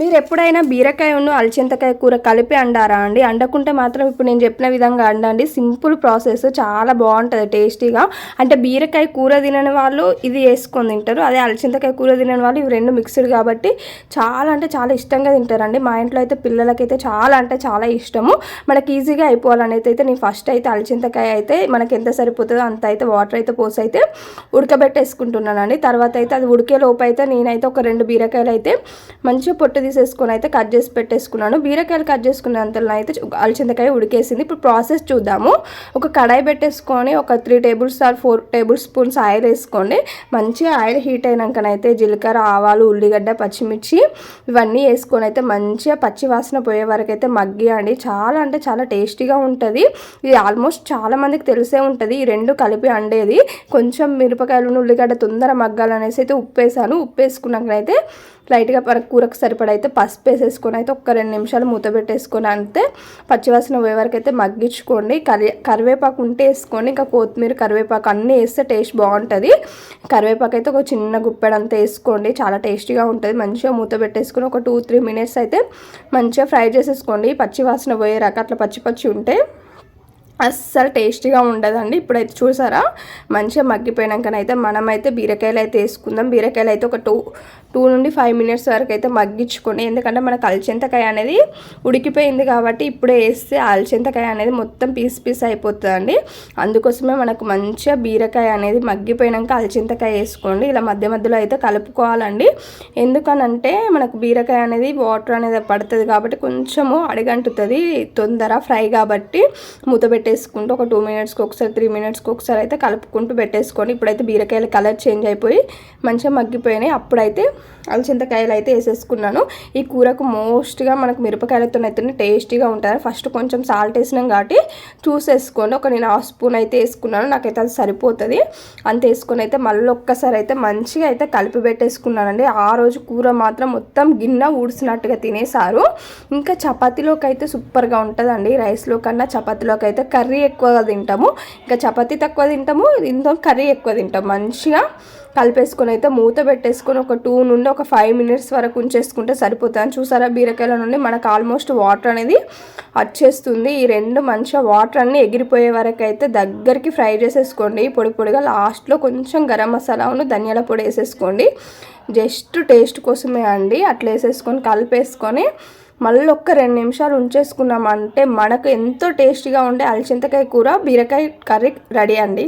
మీరు ఎప్పుడైనా బీరకాయ ఉన్న అలచింతకాయ కూర కలిపి అండారా అండి? అండకుంటే మాత్రం ఇప్పుడు నేను చెప్పిన విధంగా అండండి. సింపుల్ ప్రాసెస్ చాలా బాగుంటుంది టేస్టీగా. అంటే బీరకాయ కూర తినని వాళ్ళు ఇది వేసుకొని తింటారు. అదే అలచింతకాయ కూర తినని వాళ్ళు ఇవి రెండు మిక్స్డ్ కాబట్టి చాలా అంటే చాలా ఇష్టంగా తింటారండి. మా ఇంట్లో అయితే పిల్లలకైతే చాలా అంటే చాలా ఇష్టము. మనకి ఈజీగా అయిపోవాలని అయితే నేను ఫస్ట్ అయితే అలచింతకాయ అయితే మనకి ఎంత సరిపోతుందో అంత అయితే వాటర్ అయితే పోసి అయితే ఉడకబెట్టేసుకుంటున్నానండి. తర్వాత అయితే అది ఉడికే లోపు అయితే నేనైతే ఒక రెండు బీరకాయలు అయితే మంచిగా పొట్టు తీసేసుకొని అయితే కట్ చేసి పెట్టేసుకున్నాను. బీరకాయలు కట్ చేసుకున్నంతలో అయితే అలచింతకాయ ఉడికేసింది. ఇప్పుడు ప్రాసెస్ చూద్దాము. ఒక కడాయి పెట్టేసుకొని ఒక three tables or four tablespoons oil వేసుకోండి. మంచిగా ఆయిల్ హీట్ అయినాకనైతే జీలకర్ర ఆవాలు ఉల్లిగడ్డ పచ్చిమిర్చి ఇవన్నీ వేసుకొని అయితే మంచిగా పచ్చి వాసన పోయే వరకు అయితే మగ్గియండి. చాలా అంటే చాలా టేస్టీగా ఉంటుంది. ఇది ఆల్మోస్ట్ చాలా మందికి తెలిసే ఉంటుంది. ఈ రెండు కలిపి అండేది. కొంచెం మిరపకాయలు ఉల్లిగడ్డ తొందర మగ్గాలనేసి అయితే ఉప్పు వేసాను ఉప్పు వేసుకున్నాకనైతే లైట్గా కూరకు కూరకు అయితే పసుపు వేసేసుకొని అయితే ఒక రెండు నిమిషాలు మూత పెట్టేసుకొని అంతే. పచ్చివాసన పోయే వరకు అయితే మగ్గించుకోండి. కరి కరివేపాకు ఉంటే వేసుకోండి. ఇంకా కొత్తిమీర కరివేపాకు అన్నీ వేస్తే టేస్ట్ బాగుంటుంది. కరివేపాకు అయితే ఒక చిన్న గుప్పెడంతా వేసుకోండి. చాలా టేస్టీగా ఉంటుంది. మంచిగా మూత పెట్టేసుకొని ఒక టూ త్రీ మినిట్స్ అయితే మంచిగా ఫ్రై చేసేసుకోండి. పచ్చివాసన పోయే రక అట్లా పచ్చి పచ్చి ఉంటే. అస్సలు టేస్టీగా ఉండదండి. ఇప్పుడైతే చూసారా? మంచిగా మగ్గిపోయినాకనైతే మనమైతే బీరకాయలు అయితే వేసుకుందాం. బీరకాయలు అయితే ఒక టూ టూ నుండి ఫైవ్ మినిట్స్ వరకు అయితే మగ్గించుకోండి ఎందుకంటే మనకు అల్చింతకాయ అనేది ఉడికిపోయింది కాబట్టి ఇప్పుడే వేస్తే అలచింతకాయ అనేది మొత్తం పీస్ పీస్ అయిపోతుందండి. అందుకోసమే మనకు మంచిగా బీరకాయ అనేది మగ్గిపోయినాక అలచింతకాయ వేసుకోండి. ఇలా మధ్య మధ్యలో అయితే కలుపుకోవాలండి. ఎందుకనంటే మనకు బీరకాయ అనేది వాటర్ అనేది పడుతుంది కాబట్టి కొంచెము అడిగంటుతుంది తొందర ఫ్రై కాబట్టి మూతబెట్టి పెట్టేసుకుంటూ ఒక టూ మినిట్స్కి ఒకసారి త్రీ మినిట్స్కి ఒకసారి అయితే కలుపుకుంటూ పెట్టేసుకొని ఇప్పుడైతే బీరకాయల కలర్ చేంజ్ అయిపోయి మంచిగా మగ్గిపోయినాయి. అప్పుడైతే అలచింతకాయలు అయితే వేసేసుకున్నాను. ఈ కూరకు మోస్ట్గా మనకు మిరపకాయలతో అయితేనే టేస్టీగా ఉంటుంది ఫస్ట్ కొంచెం సాల్ట్ వేసినాం కాబట్టి చూసేసుకోండి. ఒక నేను హాఫ్ స్పూన్ అయితే వేసుకున్నాను. నాకైతే అది సరిపోతుంది. అంత వేసుకొని అయితే మళ్ళీ ఒక్కసారి అయితే మంచిగా అయితే కలిపి పెట్టేసుకున్నానండి. ఆ రోజు కూర మాత్రం మొత్తం గిన్నె ఊడ్చినట్టుగా తినేసారు ఇంకా చపాతీలోకి అయితే సూపర్గా ఉంటుందండి. రైస్లో కన్నా చపాతీలోకి అయితే కర్రీ ఎక్కువగా తింటాము. ఇంకా చపాతీ తక్కువ తింటాము. ఇందులో కర్రీ ఎక్కువ తింటాం. మంచిగా కలిపేసుకొని అయితే మూత పెట్టేసుకొని ఒక టూ నుండి ఒక ఫైవ్ మినిట్స్ వరకు ఉంచేసుకుంటే సరిపోతుంది. చూసారా బీరకాయల నుండి మనకు ఆల్మోస్ట్ వాటర్ అనేది వచ్చేస్తుంది. ఈ రెండు మంచిగా వాటర్ అన్నీ ఎగిరిపోయే వరకు అయితే దగ్గరికి ఫ్రై చేసేసుకోండి. పొడి పొడిగా లాస్ట్లో కొంచెం గరం మసాలాను ధనియాల పొడి వేసేసుకోండి. జస్ట్ టేస్ట్ కోసమే అండి. అట్లా వేసేసుకొని కలిపేసుకొని మళ్ళీ ఒక్క రెండు నిమిషాలు ఉంచేసుకున్నామంటే మనకు ఎంతో టేస్టీగా ఉండే అలచింతకాయ కూర బీరకాయ కర్రీ రెడీ అండి.